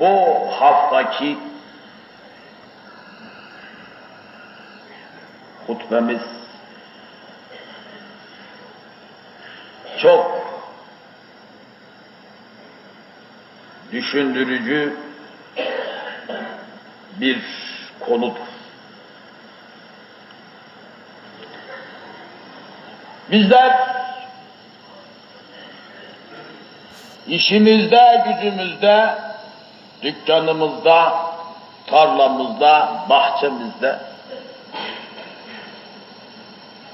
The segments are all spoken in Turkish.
bu haftaki hutbemiz çok düşündürücü bir konudur. Bizler işimizde, gücümüzde, dükkanımızda, tarlamızda, bahçemizde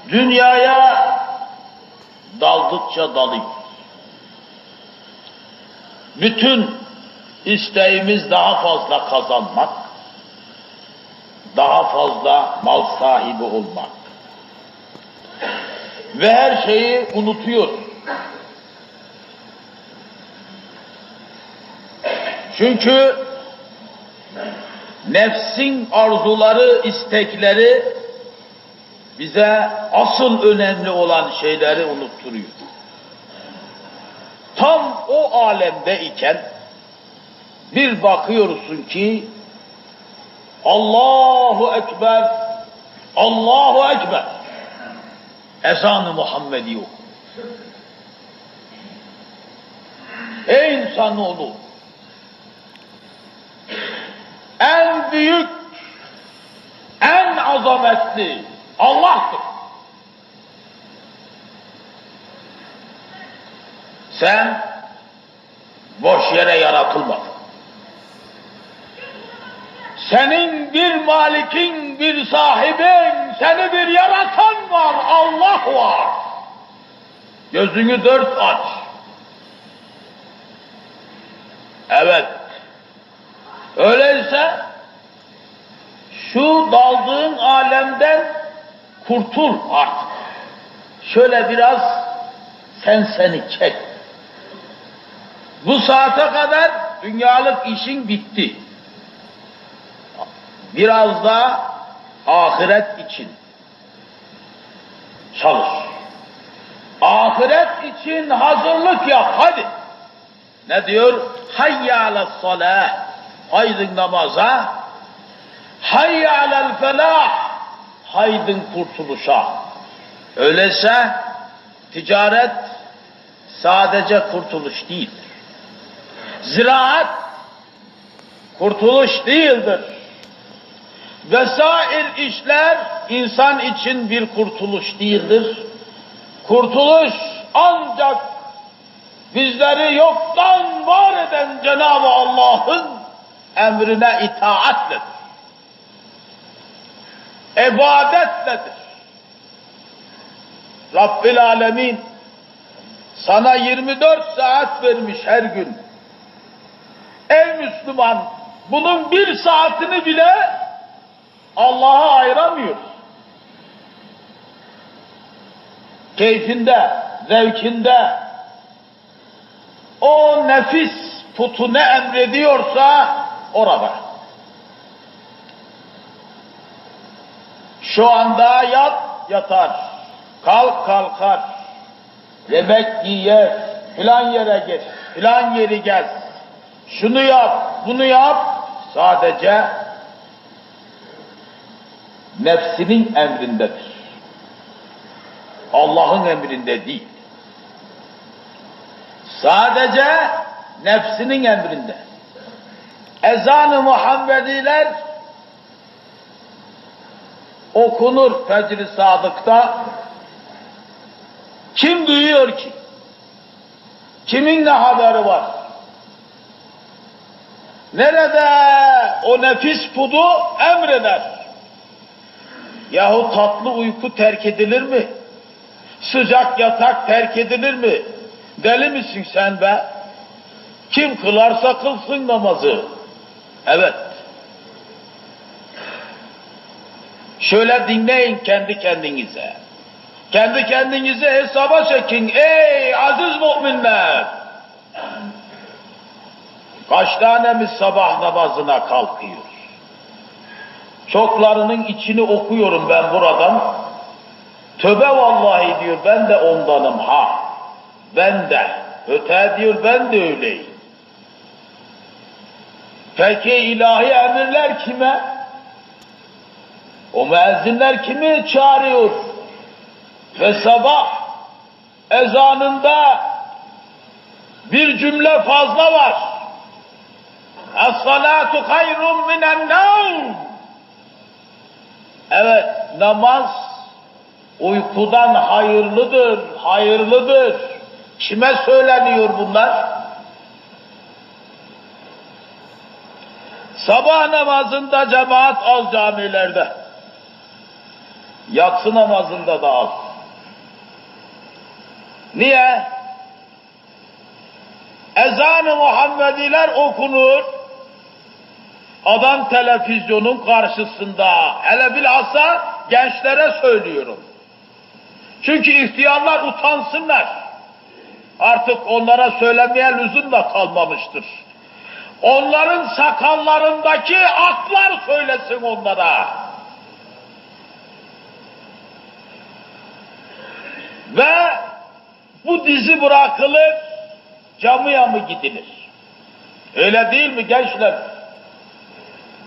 dünyaya daldıkça dalıyoruz. Bütün isteğimiz daha fazla kazanmak, daha fazla mal sahibi olmak. Ve her şeyi unutuyoruz. Çünkü nefsin arzuları, istekleri bize asıl önemli olan şeyleri unutturuyor. Tam o alemde iken bir bakıyorsun ki Allahu Ekber, Allahu Ekber ezanı Muhammedi yok. Ey insanoğlu en büyük, en azametli Allah'tır. Sen boş yere yaratılmadın. Senin bir malikin, bir sahibin, seni bir yaratan var, Allah var. Gözünü dört aç. Evet. Öyleyse şu daldığın alemden kurtul artık. Şöyle biraz sen seni çek. Bu saate kadar dünyalık işin bitti. Biraz da ahiret için çalış. Ahiret için hazırlık yap hadi. Ne diyor? Hayya ala salah. Haydın namaza. Hayya alel felah. Haydın kurtuluşa. Öyleyse ticaret sadece kurtuluş değildir. Ziraat kurtuluş değildir. Vesair işler insan için bir kurtuluş değildir. Kurtuluş ancak bizleri yoktan var eden Cenab-ı Allah'ın emrine itaatledir. İbadetledir. Rabbil Alemin sana 24 saat vermiş her gün. Ey Müslüman bunun bir saatini bile Allah'a ayıramıyoruz. Keyfinde, zevkinde o nefis putu ne emrediyorsa orada. Şu anda yat, yatar. Kalk, kalkar. Yemek yer, filan yere git, filan yeri gez. Şunu yap, bunu yap. Sadece nefsinin emrindedir. Allah'ın emrinde değil. Sadece nefsinin emrinde. Ezan-ı Muhammediler okunur Fecr-i Sadık'ta. Kim duyuyor ki? Kimin ne haberi var? Nerede o nefis pudu emreder? Yahu tatlı uyku terk edilir mi? Sıcak yatak terk edilir mi? Deli misin sen be? Kim kılarsa kılsın namazı. Evet. Şöyle dinleyin kendi kendinize. Kendi kendinize hesaba çekin ey aziz müminler. Kaç tanemiz sabah namazına kalkıyor? Çoklarının içini okuyorum ben buradan. Töbe vallahi diyor ben de ondanım ha. Ben de. Öte diyor ben de öyleyim. Peki ilahi emirler kime? O müezzinler kimi çağırıyor? Ve sabah ezanında bir cümle fazla var. Es-salatu hayrun minen nevm. Evet, namaz uykudan hayırlıdır, hayırlıdır. Kime söyleniyor bunlar? Sabah namazında cemaat az camilerde. Yatsı namazında da az. Niye? Ezan-ı Muhammediler okunur. Adam televizyonun karşısında. Hele bilhassa gençlere söylüyorum. Çünkü ihtiyarlar utansınlar. Artık onlara söylemeye lüzum da kalmamıştır. Onların sakallarındaki aklar söylesin onlara. Ve bu dizi bırakılır, camıya mı gidilir? Öyle değil mi gençler?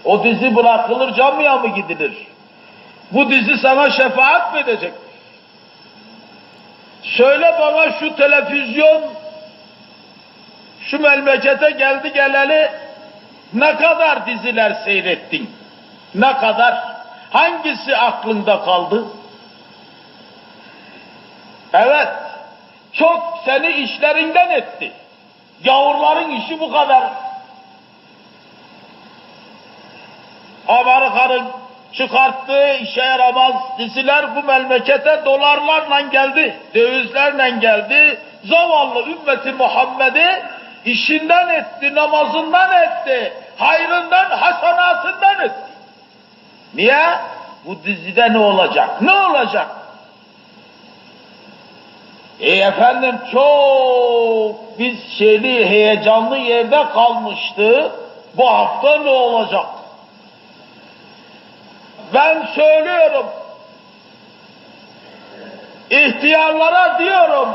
O dizi bırakılır, camıya mı gidilir? Bu dizi sana şefaat mi edecek? Söyle bana şu televizyon şu memlekete geldi geleli ne kadar diziler seyrettin? Ne kadar? Hangisi aklında kaldı? Evet, çok seni işlerinden etti. Gavurların işi bu kadar. Amerika'nın çıkarttığı işe yaramaz diziler bu memlekete dolarlarla geldi, dövizlerle geldi. Zavallı ümmeti Muhammed'i işinden etti, namazından etti, hayrından, hasanatından etti. Niye? Bu dizide ne olacak? Ne olacak? E efendim çok biz şeyli heyecanlı yerde kalmıştı. Bu hafta ne olacak? Ben söylüyorum. İhtiyarlara diyorum.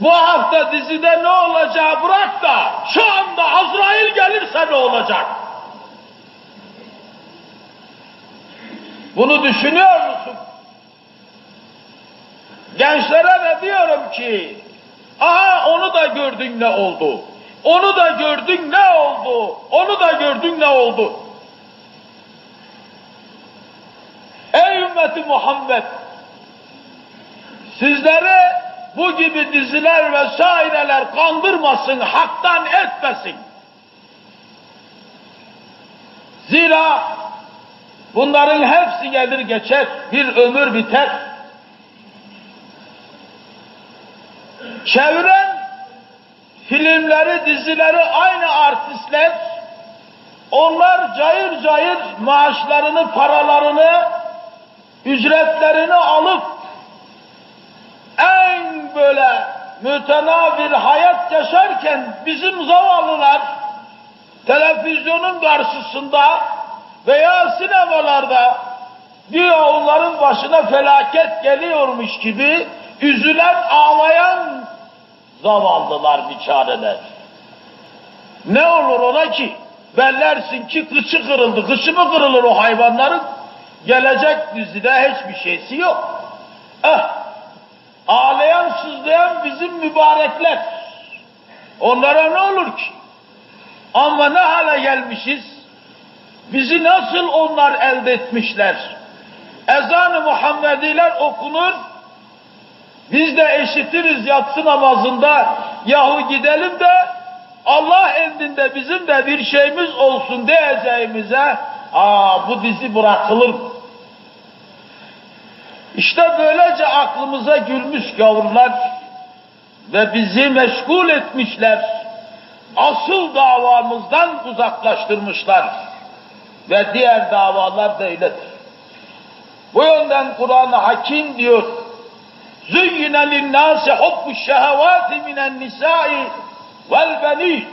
Bu hafta dizide ne olacağı bırak da şu anda Azrail gelirse ne olacak? Bunu düşünüyor musun? Gençlere de diyorum ki, aha onu da gördün ne oldu? Onu da gördün ne oldu? Onu da gördün ne oldu? Ey ümmeti Muhammed! Sizleri bu gibi diziler vesaireler kandırmasın, haktan etmesin. Zira bunların hepsi gelir geçer, bir ömür biter. Çeviren filmleri, dizileri aynı artistler, onlar cayır cayır maaşlarını, paralarını, ücretlerini alıp böyle mütena bir hayat yaşarken bizim zavallılar televizyonun karşısında veya sinemalarda diyor onların başına felaket geliyormuş gibi üzülen ağlayan zavallılar biçareler. Ne olur ona ki? Bellersin ki kıçı kırıldı. Kıçı mı kırılır o hayvanların? Gelecek dizide hiçbir şeysi yok. Eh, ağlayan sızlayan bizim mübarekler. Onlara ne olur ki? Ama ne hale gelmişiz? Bizi nasıl onlar elde etmişler? Ezan-ı Muhammediler okunur, biz de eşitiriz yatsı namazında, yahu gidelim de Allah emrinde bizim de bir şeyimiz olsun diyeceğimize, aa bu dizi bırakılır? İşte böylece aklımıza gülmüş gavurlar ve bizi meşgul etmişler. Asıl davamızdan uzaklaştırmışlar. Ve diğer davalar da öyledir. Bu yönden Kur'an-ı Hakim diyor. Züyyine linnâse hubbu şehevâti minen nisâi vel benî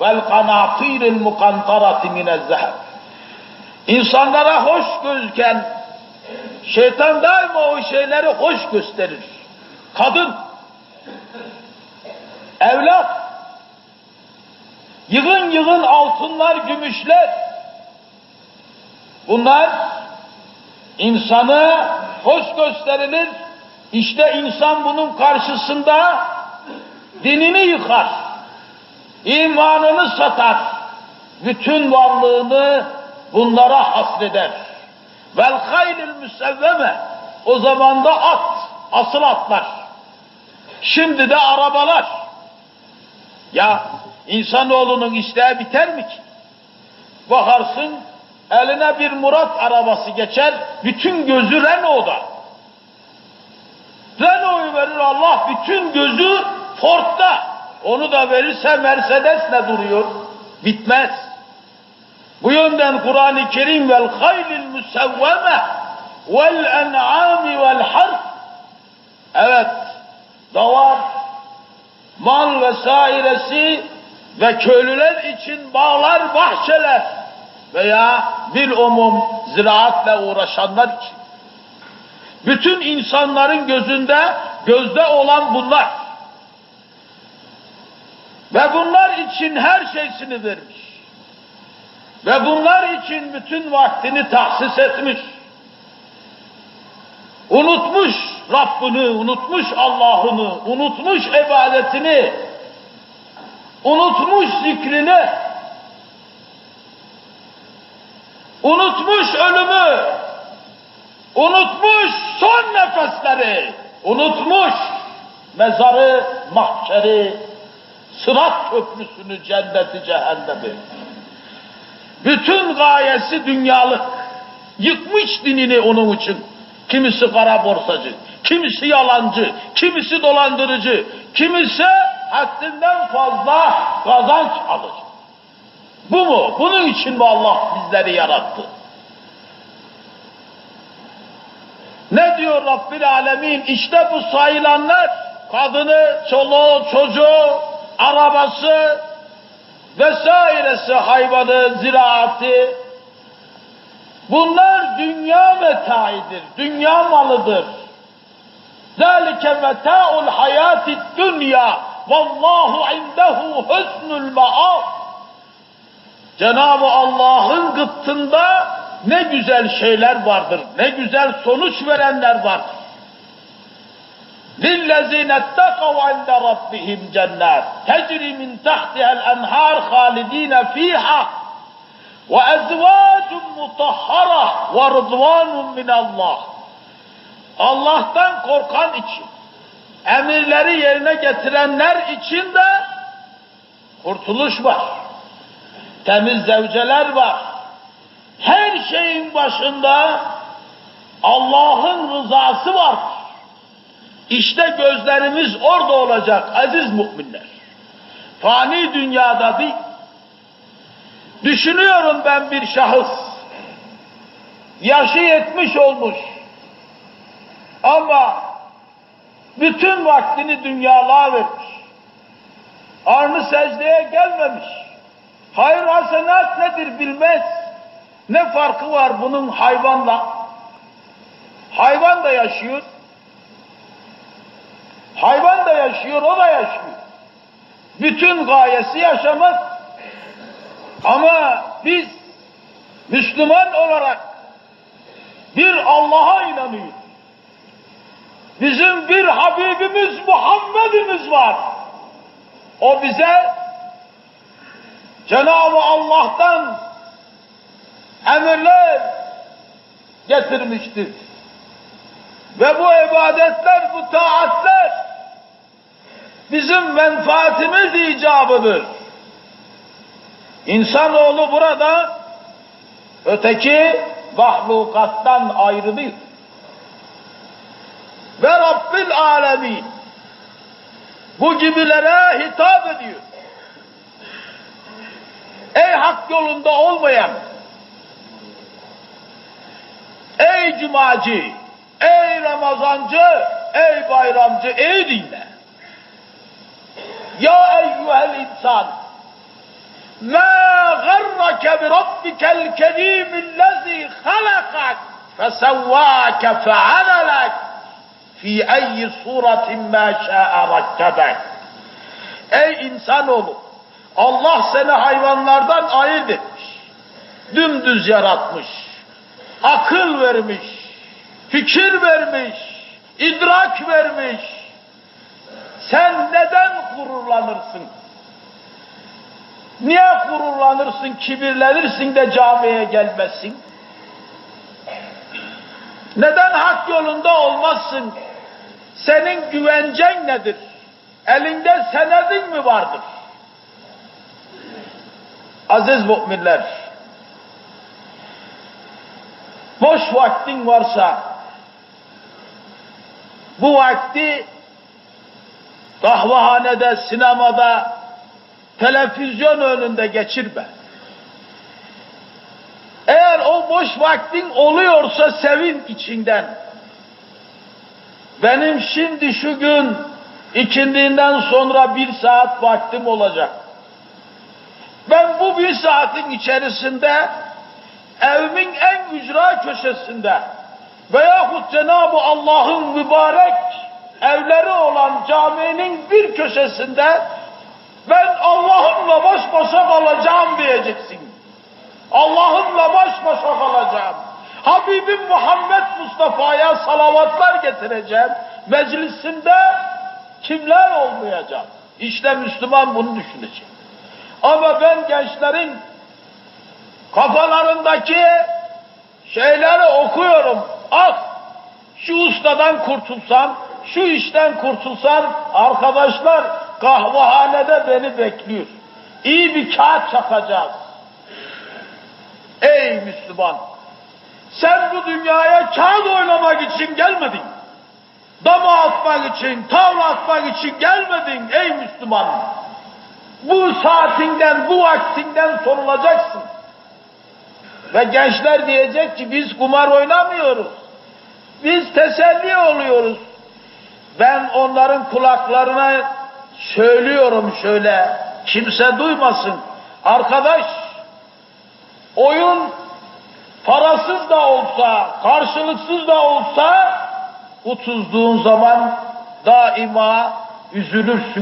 vel kanâtîril mukantarati minez zeheb. İnsanlara hoş gözüken şeytan daima o şeyleri hoş gösterir. Kadın, evlat, Yığın yığın altınlar, gümüşler. Bunlar insanı hoş gösterilir. İşte insan bunun karşısında dinini yıkar. imanını satar. Bütün varlığını bunlara hasreder. Vel haylil müsevveme o zaman da at, asıl atlar. Şimdi de arabalar. Ya insanoğlunun isteği biter mi ki? Bakarsın eline bir Murat arabası geçer, bütün gözü Renault'da. Renault'u verir Allah, bütün gözü Ford'da. Onu da verirse Mercedes ne duruyor? Bitmez. Bu yönden Kur'an-ı Kerim vel haylil musevveme vel en'ami vel harf evet davar mal vesairesi ve köylüler için bağlar, bahçeler veya bir umum ziraatla uğraşanlar için. Bütün insanların gözünde, gözde olan bunlar. Ve bunlar için her şeysini vermiş. Ve bunlar için bütün vaktini tahsis etmiş. Unutmuş Rabbini, unutmuş Allah'ını, unutmuş ibadetini, unutmuş zikrini, unutmuş ölümü, unutmuş son nefesleri, unutmuş mezarı, mahşeri, sırat köprüsünü, cenneti, cehennemi. Bütün gayesi dünyalık. Yıkmış dinini onun için. Kimisi kara borsacı, kimisi yalancı, kimisi dolandırıcı, kimisi haddinden fazla kazanç alıcı. Bu mu? Bunun için mi Allah bizleri yarattı? Ne diyor Rabbil Alemin? İşte bu sayılanlar kadını, çoluğu, çocuğu, arabası vesairesi, hayvanı, ziraati bunlar dünya metaidir, dünya malıdır. ذَٰلِكَ مَتَاءُ الْحَيَاتِ الدُّنْيَا وَاللّٰهُ عِنْدَهُ حُسْنُ الْمَآبِ Cenab-ı Allah'ın gıttında ne güzel şeyler vardır, ne güzel sonuç verenler vardır. لِلَّذِينَ اتَّقَوْا عِنْدَ رَبِّهِمْ جَنَّاتٍ تَجْرِي مِنْ تَحْتِهَا الْأَنْهَارُ خَالِد۪ينَ ف۪يهَا وَاَزْوَاجٌ مُطَهَّرَةٌ وَرُضْوَانٌ مِنَ اللّٰهِ Allah'tan korkan için, emirleri yerine getirenler için de kurtuluş var. Temiz zevceler var. Her şeyin başında Allah'ın rızası var. İşte gözlerimiz orada olacak aziz müminler. Fani dünyada değil. Düşünüyorum ben bir şahıs. Yaşı yetmiş olmuş. Ama bütün vaktini dünyalığa vermiş. Arnı secdeye gelmemiş. Hayır hasenat nedir bilmez. Ne farkı var bunun hayvanla? Hayvan da yaşıyor. Hayvan da yaşıyor, o da yaşıyor. Bütün gayesi yaşamak. Ama biz Müslüman olarak bir Allah'a inanıyoruz. Bizim bir Habibimiz Muhammed'imiz var. O bize Cenab-ı Allah'tan emirler getirmiştir. Ve bu ibadetler, bu taatler bizim menfaatimiz icabıdır. İnsanoğlu burada öteki mahlukattan ayrılıyor. Ve Rabbil Alemin bu gibilere hitap ediyor. Ey hak yolunda olmayan, ey cumacı, ey Ramazancı, ey bayramcı, ey dinle. Ya eyyuhel insan, ma garrake bi rabbikel kerimillezi halakak fesevvâke fealelek fi eyyi suratin ma şâ'e rakkabek. Ey insanoğlu, Allah seni hayvanlardan ayırt etmiş. Dümdüz yaratmış. Akıl vermiş. Fikir vermiş. idrak vermiş. Sen neden gururlanırsın? Niye gururlanırsın, kibirlenirsin de camiye gelmezsin? Neden hak yolunda olmazsın? Senin güvencen nedir? Elinde senedin mi vardır? Aziz müminler, boş vaktin varsa, bu vakti kahvehanede, sinemada, televizyon önünde geçirme. Eğer o boş vaktin oluyorsa sevin içinden. Benim şimdi şu gün ikindiğinden sonra bir saat vaktim olacak. Ben bu bir saatin içerisinde evimin en ücra köşesinde veyahut Cenab-ı Allah'ın mübarek evleri olan caminin bir köşesinde ben Allah'ımla baş başa kalacağım diyeceksin. Allah'ımla baş başa kalacağım. Habibim Muhammed Mustafa'ya salavatlar getireceğim. Meclisimde kimler olmayacak? İşte Müslüman bunu düşünecek. Ama ben gençlerin kafalarındaki şeyleri okuyorum. Ah şu ustadan kurtulsam, şu işten kurtulsam arkadaşlar kahvehanede beni bekliyor. İyi bir kağıt çakacağız. Ey Müslüman! Sen bu dünyaya kağıt oynamak için gelmedin. Dama atmak için, tavla atmak için gelmedin ey Müslüman. Bu saatinden, bu vaktinden sorulacaksın. Ve gençler diyecek ki biz kumar oynamıyoruz. Biz teselli oluyoruz. Ben onların kulaklarına söylüyorum şöyle, kimse duymasın. Arkadaş, oyun parasız da olsa, karşılıksız da olsa, utuzduğun zaman daima üzülürsün.